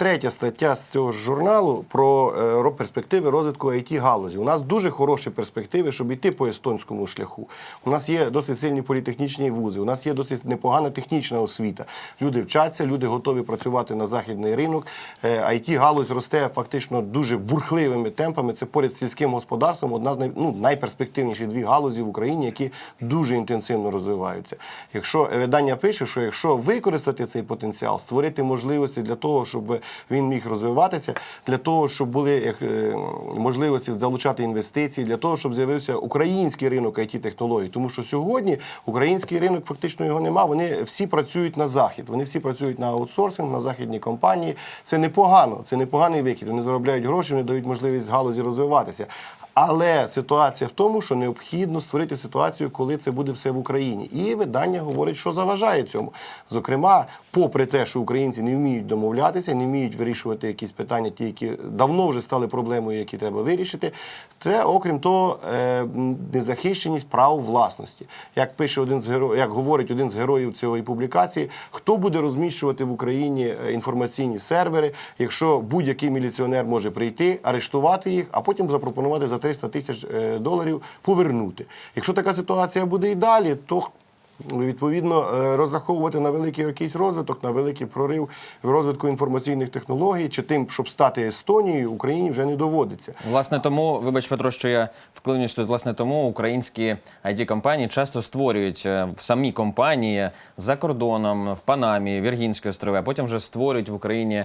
третя стаття з цього журналу про е, перспективи розвитку it галузі. У нас дуже хороші перспективи, щоб йти по естонському шляху. У нас є досить сильні політехнічні вузи, у нас є досить непогана технічна освіта. Люди вчаться, люди готові працювати на західний ринок. it галузь росте фактично дуже бурхливими темпами. Це поряд з сільським господарством одна з най, ну, найперспективніших дві галузі в Україні, які дуже інтенсивно розвиваються. Якщо е, видання пише, що якщо використати цей потенціал, створити можливості для того, щоб він міг розвиватися, для того, щоб були е, можливості залучати інвестиції, для того, щоб з'явився український ринок it технологій, тому що сьогодні український ринок фактично його нема. Вони всі працюють на захід. Вони всі працюють на аутсорсинг, на західні компанії. Це непогано, це непоганий вихід. Вони заробляють гроші, вони дають можливість галузі розвиватися. Але ситуація в тому, що необхідно створити ситуацію, коли це буде все в Україні. І видання говорить, що заважає цьому. Зокрема, попри те, що українці не вміють домовлятися, не вміють вирішувати якісь питання, ті, які давно вже стали проблемою, які треба вирішити. Це, окрім того, е, незахищеність прав власності. Як пише один з героїв, як говорить один з героїв цієї публікації, хто буде розміщувати в Україні е, інформаційні сервери, якщо будь-який міліціонер може прийти, арештувати їх, а потім запропонувати за 300 тисяч е, доларів повернути. Якщо така ситуація буде і далі, то Відповідно, е, розраховувати на великий якийсь розвиток, на великий прорив в розвитку інформаційних технологій чи тим, щоб стати Естонією, Україні вже не доводиться. Власне, тому, вибач, Петро, що я вклинюсь тут. Власне, тому українські it компанії часто створюють е, самі компанії за кордоном, в Панамі, Віргінські острови, а потім вже створюють в Україні.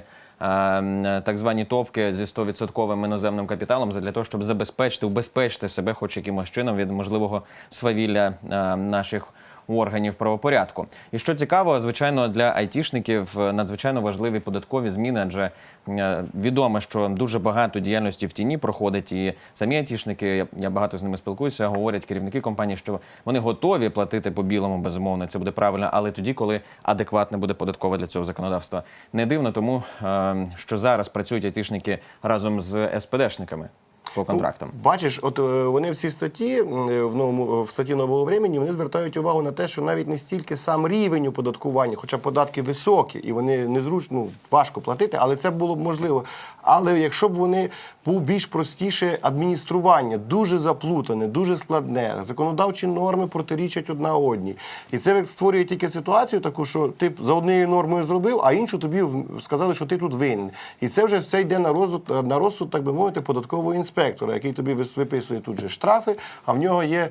е, Так звані товки зі 100% іноземним капіталом для того, щоб забезпечити, убезпечити себе, хоч якимось чином від можливого свавілля наших органів правопорядку. І що цікаво, звичайно, для айтішників е, надзвичайно важливі податкові зміни, адже е, відомо, що дуже багато діяльності в тіні проходить, і самі айтішники, я- багато з ними спілкуюся, говорять керівники компаній, що вони готові платити по білому, безумовно, це буде правильно, але тоді, коли адекватне буде податкове для цього законодавства. Не дивно тому, е, що зараз працюють айтішники разом з СПДшниками по контрактам. Бачиш, от е, вони в цій статті е, в новому в статті нового времені вони звертають увагу на те, що навіть не стільки сам рівень оподаткування, хоча податки високі і вони незручно ну, важко платити, але це було б можливо. Але якщо б вони був більш простіше адміністрування, дуже заплутане, дуже складне, законодавчі норми протирічать одна одній, і це створює тільки ситуацію, таку, що ти за однією нормою зробив, а іншу тобі сказали, що ти тут винен. І це вже все йде на розсуд, на розсуд, так би мовити, податкового інспектора, який тобі виписує тут же штрафи, а в нього є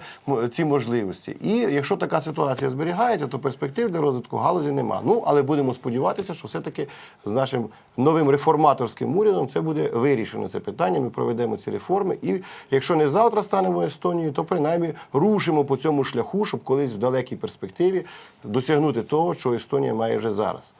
ці можливості. І якщо така ситуація зберігається, то перспектив для розвитку галузі нема. Ну але будемо сподіватися, що все-таки з нашим новим реформаторським урядом це буде вирішено це питання. Ми проведемо ці реформи. І якщо не завтра станемо Естонією, то принаймні рушимо по цьому шляху, щоб колись в далекій перспективі досягнути того, що Естонія має вже зараз.